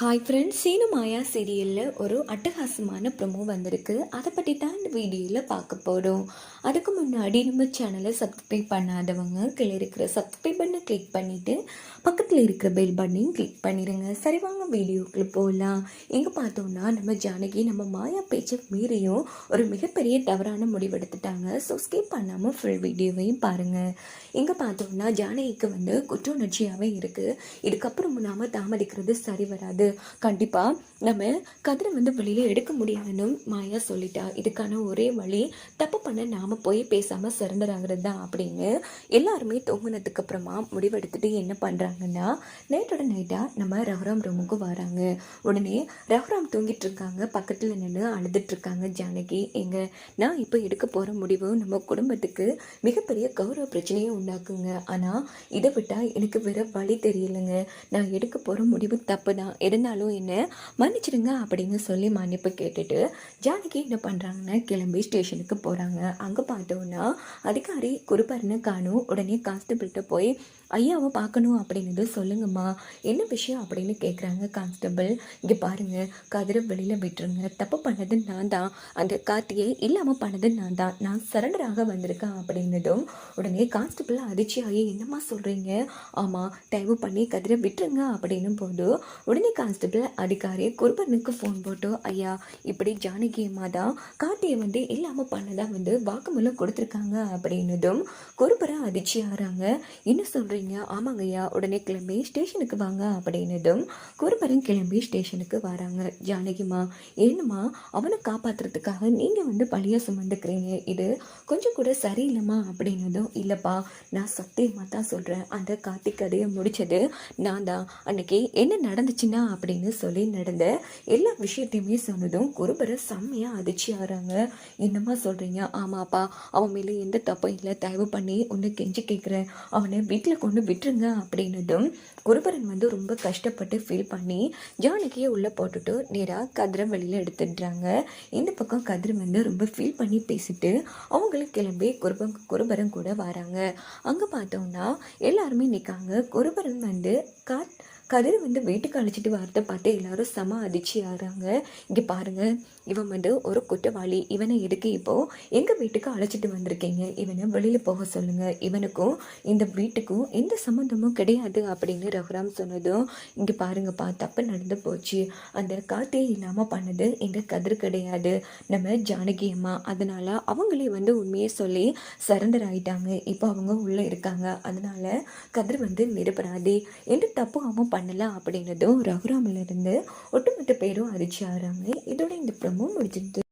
Hi friends Seenu மாயா சீரியலில் ஒரு அட்டகாசமான ப்ரொமோ வந்திருக்கு. அதை பற்றி தான் இந்த வீடியோவில் பார்க்க போகிறோம் அதுக்கு முன்னாடி நம்ம சேனலை சப்ஸ்கிரைப் பண்ணாதவங்க கீழே இருக்கிற சப்ஸ்கிரைப் பண்ண கிளிக் பண்ணிவிட்டு பக்கத்தில் இருக்கிற பெல் பட்டனையும் கிளிக் பண்ணிடுங்க சரி வாங்க வீடியோக்குள்ள போகலாம் எங்கே பார்த்தோம்னா நம்ம ஜானகி நம்ம மாயா பேச்சை மீறியும் ஒரு மிகப்பெரிய தவறான முடிவெடுத்துட்டாங்க ஸோ ஸ்கிப் பண்ணாமல் ஃபுல் வீடியோவையும் பாருங்கள் எங்கே பார்த்தோம்னா ஜானகிக்கு வந்து குற்ற உணர்ச்சியாகவே இருக்குது இதுக்கப்புறம் நாம் தாமதிக்கிறது சரி வராது. கண்டிப்பாக நம்ம கதிரை வந்து வெளியில் எடுக்க முடியாதுன்னு மாயா சொல்லிட்டா. இதுக்கான ஒரே வழி தப்பு பண்ண நாம் போய் பேசாமல் சரண்டர் ஆகிறது தான் அப்படின்னு எல்லாருமே தூங்கினதுக்கு அப்புறமா முடிவெடுத்துட்டு என்ன பண்ணுறாங்கன்னா நைட்டோட நைட்டாக நம்ம ரகுராம் ரூமுக்கு வராங்க. உடனே ரகுராம் தூங்கிட்டு இருக்காங்க. பக்கத்தில் நின்று அழுதுட்டு இருக்காங்க ஜானகி. எங்க நான் இப்போ எடுக்க போகிற முடிவு நம்ம குடும்பத்துக்கு மிகப்பெரிய கௌரவ பிரச்சனையை உண்டாக்குங்க. ஆனால் இதை விட்டால் எனக்கு வேற வழி தெரியலைங்க. நான் எடுக்க போகிற முடிவு தப்பு தான் இருந்தாலும் என்ன மன்னிச்சிடுங்க அப்படின்னு சொல்லி மன்னிப்பு கேட்டுட்டு ஜானகி என்ன பண்ணுறாங்கன்னா கிளம்பி ஸ்டேஷனுக்கு போகிறாங்க அங்கே பார்த்தோன்னா அதிகாரி குருபர்னு காணும். உடனே கான்ஸ்டபிள்கிட்ட போய் ஐயாவை பார்க்கணும் அப்படின்னது சொல்லுங்கம்மா. என்ன விஷயம் அப்படின்னு கேட்குறாங்க கான்ஸ்டபிள். இங்கே பாருங்கள் கதிரை வெளியில் விட்டுருங்க. தப்பு பண்ணது நான் தான். அந்த கார்த்தியை இல்லாமல் பண்ணது நான் தான். நான் சரண்டராக வந்திருக்கேன் அப்படின்னதும் உடனே கான்ஸ்டபிள் அதிர்ச்சியாகி என்னம்மா சொல்கிறீங்க ஆமாம் தயவு பண்ணி கதிரை விட்டுருங்க அப்படின்னும் போது உடனே கான்ஸ்டபிள் அதிகாரி குருபனுக்கு ஃபோன் போட்டு ஐயா இப்படி ஜானகி அம்மா தான் வந்து இல்லாமல் பண்ணதான் வந்து வாக்குமூலம் கொடுத்துருக்காங்க அப்படின்னதும் குருபரை அதிர்ச்சி ஆகிறாங்க என்ன சொல்கிறீங்க ஆமாங்க ஐயா உடனே கிளம்பி ஸ்டேஷனுக்கு வாங்க அப்படின்னதும் குருபரன் கிளம்பி ஸ்டேஷனுக்கு வராங்க. ஜானகிமா ஏன்னுமா அவனை காப்பாற்றுறதுக்காக நீங்கள் வந்து பழியை சுமந்துக்கிறீங்க. இது கொஞ்சம் கூட சரியில்லைம்மா அப்படின்னதும் இல்லைப்பா நான் சத்தியமாக தான் சொல்கிறேன் அந்த கார்த்திக் கதையை முடித்தது நான் தான் அன்றைக்கி என்ன நடந்துச்சுன்னா அப்படின்னு சொல்லி நடந்த எல்லா விஷயத்தையுமே சொன்னதும் குருபரை செம்மையாக அதிர்ச்சி ஆகிறாங்க என்னம்மா சொல்கிறீங்க ஆமாப்பா அவன் மேலே எந்த தப்பும் இல்லை. தயவு பண்ணி ஒன்று கெஞ்சி கேட்குறேன் அவனை வீட்டில் கொண்டு விட்டுருங்க அப்படின்னதும் குருபரன் வந்து ரொம்ப கஷ்டப்பட்டு ஃபீல் பண்ணி ஜானகியை உள்ளே போட்டுட்டு நேராக கதிரை வெளியில் எடுத்துடுறாங்க. இந்த பக்கம் கதிர் வந்து ரொம்ப ஃபீல் பண்ணி பேசிட்டு அவங்களும் கிளம்பி குருபன் குருபரன் கூட வராங்க. அங்கே பார்த்தோம்னா எல்லாருமே நிற்காங்க குருபரன் வந்து காட் கதிர் வந்து வீட்டுக்கு அழைச்சிட்டு வரதை பார்த்து எல்லாரும் செம அதிர்ச்சி ஆகிறாங்க. இங்கே பாருங்க இவன் வந்து ஒரு குற்றவாளி. இவனை எதுக்கு இப்போ எங்கள் வீட்டுக்கு அழைச்சிட்டு வந்திருக்கீங்க? இவனை வெளியில் போக சொல்லுங்க. இவனுக்கும் இந்த வீட்டுக்கும் எந்த சம்மந்தமும் கிடையாது அப்படின்னு ரகுராம் சொன்னதும் இங்கே பாருங்கப்பா தப்பு நடந்து போச்சு. அந்த காத்தே இல்லாமல் பண்ணது எங்கள் கதிர் கிடையாது. நம்ம ஜானகி அம்மா. அதனால அவங்களே வந்து உண்மையை சொல்லி சரண்டர் ஆகிட்டாங்க இப்போ அவங்க உள்ளே இருக்காங்க. அதனால கதிர் வந்து நிரபராதி. எந்த தப்பு அவன் பண்ணல அப்படின்னதும் ரகுராமிலிருந்து ஒட்டுமொத்த பேரும் அதிர்ச்சி ஆகிறாங்க இதோட இந்த ப்ரமோ முடிஞ்சிருது